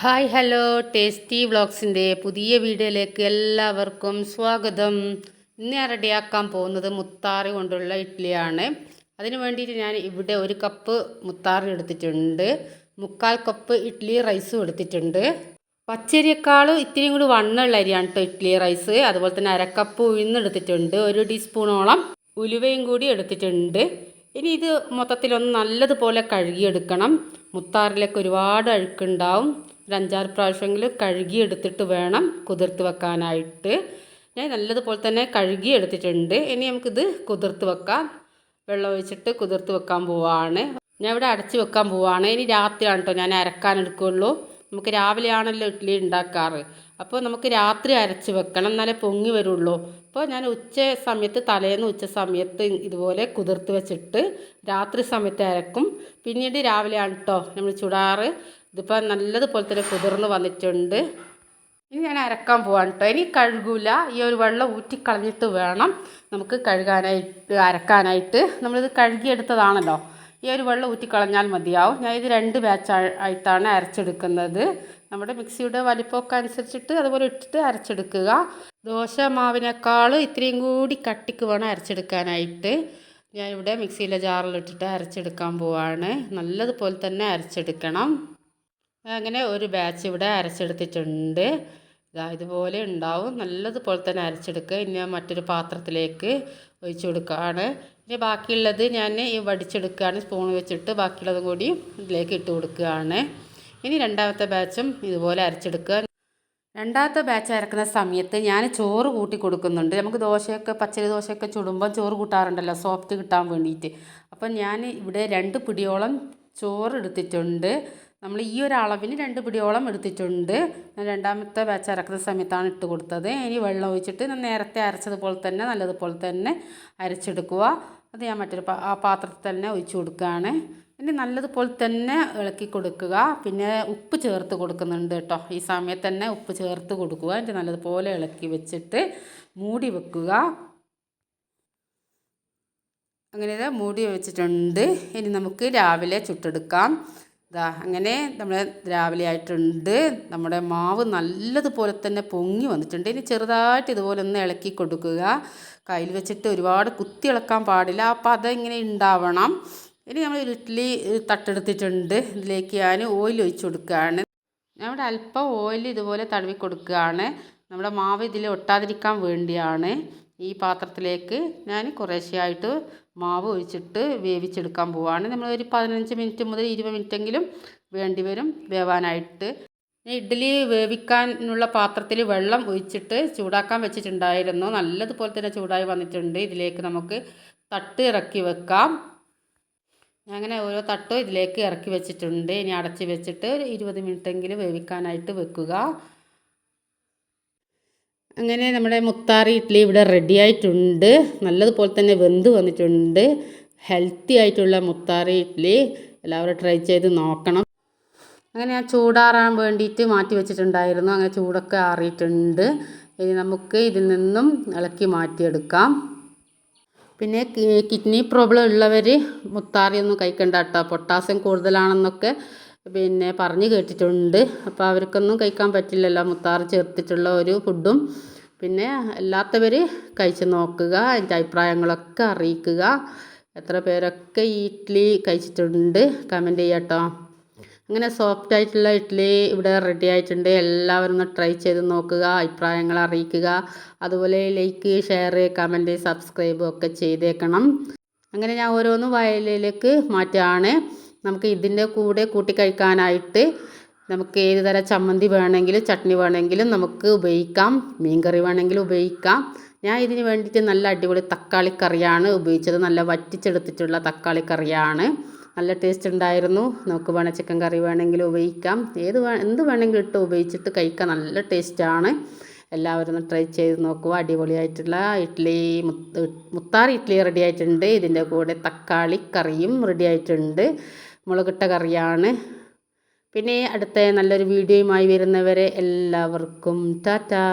Hi hello tasty വ്ളോഗ്സിന്റെ പുതിയ വീഡിയോയിലേക്ക് എല്ലാവർക്കും സ്വാഗതം. ഇന്ന് ഞാൻ റെഡിയാക്കാൻ പോകുന്നത് മുത്താറി കൊണ്ടുള്ള ഇഡ്ഡലിയാണ്. അതിന് വേണ്ടിയിട്ട് ഞാൻ ഇവിടെ ഒരു കപ്പ് മുത്താറി എടുത്തിട്ടുണ്ട്. മുക്കാൽ കപ്പ് ഇഡ്ഡലി റൈസും എടുത്തിട്ടുണ്ട്. പച്ചരിയേക്കാളും ഇത്തിരിയും കൂടി വണ്ണുള്ള അരിയാണ് കേട്ടോ ഇഡ്ഡലി റൈസ്. അതുപോലെ തന്നെ അരക്കപ്പ് ഉഴുന്നെടുത്തിട്ടുണ്ട് ഒരു ടീസ്പൂണോളം ഉലുവയും കൂടി എടുത്തിട്ടുണ്ട്. ഇനി ഇത് മൊത്തത്തിലൊന്ന് നല്ലതുപോലെ കഴുകിയെടുക്കണം. മുത്താറിലേക്ക് ഒരുപാട് അഴുക്കുണ്ടാവും. ഒരു അഞ്ചാറ് പ്രാവശ്യമെങ്കിലും കഴുകിയെടുത്തിട്ട് വേണം കുതിർത്ത് വെക്കാനായിട്ട്. ഞാൻ നല്ലതുപോലെ തന്നെ കഴുകി എടുത്തിട്ടുണ്ട് ഇനി നമുക്കിത് കുതിർത്ത് വെക്കാം. വെള്ളം ഒഴിച്ചിട്ട് കുതിർത്ത് വെക്കാൻ പോവാണ്. ഞാൻ ഇവിടെ അടച്ച് വെക്കാൻ പോവാണ്. ഇനി രാത്രിയാണ് കേട്ടോ ഞാൻ അരക്കാൻ എടുക്കുകയുള്ളൂ നമുക്ക് രാവിലെയാണല്ലോ ഇഡ്ഡലി ഉണ്ടാക്കാറ്. അപ്പോൾ നമുക്ക് രാത്രി അരച്ച് വെക്കണം. എന്നാലേ പൊങ്ങി വരുള്ളൂ. അപ്പോൾ ഞാൻ ഉച്ച സമയത്ത് തലേന്ന് ഉച്ച സമയത്ത് ഇതുപോലെ കുതിർത്ത് വെച്ചിട്ട് രാത്രി സമയത്ത് അരക്കും. പിന്നീട് രാവിലെയാണ് കേട്ടോ നമ്മൾ ചുടാറ്. ഇതിപ്പോൾ നല്ലതുപോലെ തന്നെ കുതിർന്ന് വന്നിട്ടുണ്ട്. ഇനി ഞാൻ അരക്കാൻ പോവാണ് കേട്ടോ ഇനി കഴുകൂല. ഈ ഒരു വെള്ളം ഊറ്റിക്കളഞ്ഞിട്ട് വേണം നമുക്ക് കഴുകാനായിട്ട് അരക്കാനായിട്ട്. നമ്മളിത് കഴുകിയെടുത്തതാണല്ലോ. ഈ ഒരു വെള്ളം ഊറ്റിക്കളഞ്ഞാൽ മതിയാവും. ഞാൻ ഇത് രണ്ട് ബാച്ച് ആയിട്ടാണ് അരച്ചെടുക്കുന്നത്. നമ്മുടെ മിക്സിയുടെ വലിപ്പമൊക്കെ അനുസരിച്ചിട്ട് അതുപോലെ ഇട്ടിട്ട് അരച്ചെടുക്കുക. ദോശ മാവിനേക്കാൾ ഇത്രയും കൂടി കട്ടിക്ക് വേണം അരച്ചെടുക്കാനായിട്ട്. ഞാനിവിടെ മിക്സിയിലെ ജാറിലിട്ടിട്ട് അരച്ചെടുക്കാൻ പോവാണ്. നല്ലതുപോലെ തന്നെ അരച്ചെടുക്കണം. അങ്ങനെ ഒരു ബാച്ച് ഇവിടെ അരച്ചെടുത്തിട്ടുണ്ട്. ഇതാ ഇതുപോലെ ഉണ്ടാവും. നല്ലതുപോലെ തന്നെ അരച്ചെടുക്കുക. ഇനി മറ്റൊരു പാത്രത്തിലേക്ക് ഒഴിച്ചു കൊടുക്കുകയാണ്. ഇനി ബാക്കിയുള്ളത് ഞാൻ ഈ വടിച്ചെടുക്കുകയാണ്. സ്പൂൺ വെച്ചിട്ട് ബാക്കിയുള്ളതും കൂടി ഇതിലേക്ക് ഇട്ട് കൊടുക്കുകയാണ്. ഇനി രണ്ടാമത്തെ ബാച്ചും ഇതുപോലെ അരച്ചെടുക്കുക. രണ്ടാമത്തെ ബാച്ച് അരക്കുന്ന സമയത്ത് ഞാൻ ചോറ് കൂട്ടി കൊടുക്കുന്നുണ്ട്. നമുക്ക് ദോശയൊക്കെ പച്ചരി ദോശയൊക്കെ ചുടുമ്പോൾ ചോറ് കൂട്ടാറുണ്ടല്ലോ. സോഫ്റ്റ് കിട്ടാൻ വേണ്ടിയിട്ട്. അപ്പം ഞാൻ ഇവിടെ രണ്ട് പിടിയോളം ചോറ് എടുത്തിട്ടുണ്ട്. നമ്മൾ ഈ ഒരു അളവിന് രണ്ട് പിടിയോളം എടുത്തിട്ടുണ്ട്. രണ്ടാമത്തെ ബാച്ച് അരക്കുന്ന സമയത്താണ് ഇട്ട് കൊടുത്തത്. ഇനി വെള്ളം ഒഴിച്ചിട്ട് നേരത്തെ അരച്ചതുപോലെ തന്നെ നല്ലതുപോലെ തന്നെ അരച്ചെടുക്കുക. അത് ഞാൻ മറ്റൊരു പാത്രത്തിൽ തന്നെ ഒഴിച്ചു കൊടുക്കുകയാണ്. ഇനി നല്ലതുപോലെ തന്നെ ഇളക്കി കൊടുക്കുക. പിന്നെ ഉപ്പ് ചേർത്ത് കൊടുക്കുന്നുണ്ട് കേട്ടോ. ഈ സമയത്ത് തന്നെ ഉപ്പ് ചേർത്ത് കൊടുക്കുക. എന്നിട്ട് നല്ലതുപോലെ ഇളക്കി വെച്ചിട്ട് മൂടി വെക്കുക. അങ്ങനെ മൂടി വെച്ചിട്ടുണ്ട്. ഇനി നമുക്ക് രാവിലെ ചുട്ടെടുക്കാം. ഇതാ അങ്ങനെ നമ്മൾ രാവിലെ ആയിട്ടുണ്ട്. നമ്മുടെ മാവ് നല്ലതുപോലെ തന്നെ പൊങ്ങി വന്നിട്ടുണ്ട്. ഇനി ചെറുതായിട്ട് ഇതുപോലെ ഒന്ന് ഇളക്കി കൊടുക്കുക. കയ്യിൽ വെച്ചിട്ട് ഒരുപാട് കുത്തി ഇളക്കാൻ പാടില്ല. അപ്പോൾ അതെങ്ങനെ ഉണ്ടാവണം. ഇനി നമ്മൾ ഇഡ്ഡലി തട്ടെടുത്തിട്ടുണ്ട്. ഇതിലേക്ക് ഞാൻ ഓയിൽ ഒഴിച്ച് കൊടുക്കുകയാണ്. നമ്മുടെ അല്പം ഓയിൽ ഇതുപോലെ തടവി കൊടുക്കുകയാണ്. നമ്മുടെ മാവ് ഇതിൽ ഒട്ടാതിരിക്കാൻ വേണ്ടിയാണ് ഈ പാത്രത്തിലേക്ക് ഞാൻ കുറേശ്ശെയായിട്ട് മാവ് ഒഴിച്ചിട്ട് വേവിച്ചെടുക്കാൻ പോവാണ്. നമ്മൾ ഒരു പതിനഞ്ച് മിനിറ്റ് മുതൽ ഇരുപത് മിനിറ്റെങ്കിലും വേണ്ടി വരും വേവാനായിട്ട്. ഇഡ്ഡലി വേവിക്കാനുള്ള പാത്രത്തിൽ വെള്ളം ഒഴിച്ചിട്ട് ചൂടാക്കാൻ വെച്ചിട്ടുണ്ടായിരുന്നു. നല്ലതുപോലെ തന്നെ ചൂടായി വന്നിട്ടുണ്ട്. ഇതിലേക്ക് നമുക്ക് തട്ട് ഇറക്കി വെക്കാം. അങ്ങനെ ഓരോ തട്ടും ഇതിലേക്ക് ഇറക്കി വെച്ചിട്ടുണ്ട്. ഇനി അടച്ച് വെച്ചിട്ട് ഒരു ഇരുപത് മിനിറ്റെങ്കിലും വേവിക്കാനായിട്ട് വെക്കുക. അങ്ങനെ നമ്മുടെ മുത്താറി ഇഡ്ഡലി ഇവിടെ റെഡി ആയിട്ടുണ്ട്. നല്ലതുപോലെ തന്നെ വെന്ത് വന്നിട്ടുണ്ട്. ഹെൽത്തി ആയിട്ടുള്ള മുത്താറി ഇഡ്ഡലി എല്ലാവരും ട്രൈ ചെയ്ത് നോക്കണം. അങ്ങനെ ഞാൻ ചൂടാറാൻ വേണ്ടിയിട്ട് മാറ്റി വെച്ചിട്ടുണ്ടായിരുന്നു. അങ്ങനെ ചൂടൊക്കെ ആറിയിട്ടുണ്ട്. ഇനി നമുക്ക് ഇതിൽ നിന്നും ഇളക്കി മാറ്റിയെടുക്കാം. പിന്നെ കിഡ്നി പ്രോബ്ലം ഉള്ളവർ മുത്താറിയൊന്നും കഴിക്കണ്ട കേട്ടോ പൊട്ടാസ്യം കൂടുതലാണെന്നൊക്കെ പിന്നെ പറഞ്ഞു കേട്ടിട്ടുണ്ട്. അപ്പോൾ അവർക്കൊന്നും കഴിക്കാൻ പറ്റില്ലല്ലോ. മുത്താറ് ചേർത്തിട്ടുള്ള ഒരു ഫുഡും. പിന്നെ അല്ലാത്തവർ കഴിച്ച് നോക്കുക എന്റെ അഭിപ്രായങ്ങളൊക്കെ അറിയിക്കുക. എത്ര പേരൊക്കെ ഈ ഇഡ്ഡലി കഴിച്ചിട്ടുണ്ട്. കമന്റ് ചെയ്യാട്ടോ അങ്ങനെ സോഫ്റ്റ് ആയിട്ടുള്ള ഇഡ്ഡലി ഇവിടെ റെഡി ആയിട്ടുണ്ട്. എല്ലാവരും ഒന്ന് ട്രൈ ചെയ്ത് നോക്കുക അഭിപ്രായങ്ങൾ അറിയിക്കുക. അതുപോലെ ലൈക്ക് ഷെയർ കമന്റ് സബ്സ്ക്രൈബ് ഒക്കെ ചെയ്തേക്കണം. അങ്ങനെ ഞാൻ ഓരോന്ന് വയലിലേക്ക് മാറ്റുകയാണ്. നമുക്ക് ഇതിന്റെ കൂടെ കൂട്ടി കഴിക്കാനായിട്ട് നമുക്ക് ഏത് തരം ചമ്മന്തി വേണമെങ്കിലും ചട്നി വേണമെങ്കിലും നമുക്ക് ഉപയോഗിക്കാം. മീൻ കറി വേണമെങ്കിലും ഉപയോഗിക്കാം. ഞാൻ ഇതിന് വേണ്ടിയിട്ട് നല്ല അടിപൊളി തക്കാളി കറിയാണ് ഉപയോഗിച്ചത്. നല്ല വറ്റിച്ചെടുത്തിട്ടുള്ള തക്കാളി കറിയാണ്. നല്ല ടേസ്റ്റ് ഉണ്ടായിരുന്നു. നമുക്ക് വേണേൽ ചിക്കൻ കറി വേണമെങ്കിലും ഉപയോഗിക്കാം. ഏത് വേ എന്ത് വേണമെങ്കിലും ഇട്ട് ഉപയോഗിച്ചിട്ട് കഴിക്കാൻ നല്ല ടേസ്റ്റാണ് എല്ലാവരും ഒന്ന് ട്രൈ ചെയ്ത് നോക്കുക. അടിപൊളിയായിട്ടുള്ള ഇഡ്ഡലി മുത്താറി ഇഡ്ഡലി റെഡി ആയിട്ടുണ്ട്. ഇതിന്റെ കൂടെ തക്കാളി കറിയും റെഡി ആയിട്ടുണ്ട്. മുളകിട്ട കറിയാണ്. പിന്നെ അടുത്ത നല്ലൊരു വീഡിയോയുമായി വരുന്നവരെ എല്ലാവർക്കും ടാറ്റാ.